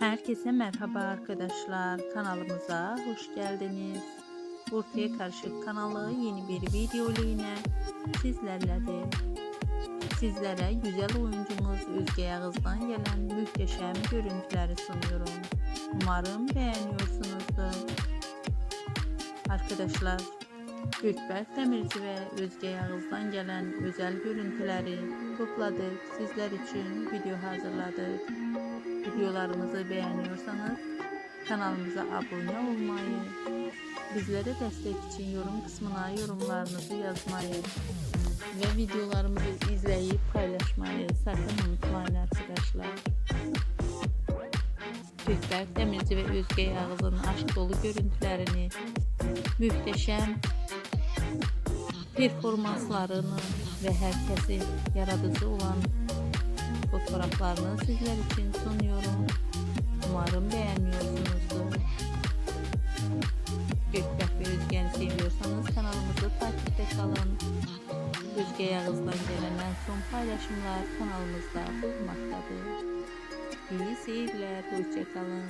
Herkese merhaba arkadaşlar. Kanalımıza hoş geldiniz. Ortaya Karışık kanalı yeni bir video ile yine sizlerledir. Sizlere güzel oyuncumuz Özge Yağız'dan gelen muhteşem görüntüleri sunuyorum. Umarım beğeniyorsunuzdur. Arkadaşlar Gökberk Demirci ve Özge Yağız'dan gelen özel görüntüleri topladık. Sizler için video hazırladık. Videolarımızı beğeniyorsanız kanalımıza abone olmayı, bizlere destek için yorum kısmına yorumlarınızı yazmayı ve videolarımızı izleyip paylaşmayı sakın unutmayın arkadaşlar. Gökberk Demirci ve Özge Yağız'ın aşk dolu görüntülerini, muhteşem performanslarını ve herkesi yaratıcı olan fotoğraflarını sizler için sunuyorum. Umarım beğeniyorsunuzdur. Gökberk ve Özge'ni seviyorsanız kanalımızı takipte kalın. Özge Yağız'dan gelen en son paylaşımlar kanalımızda bulunmaktadır. İyi seyirler, hoşçakalın.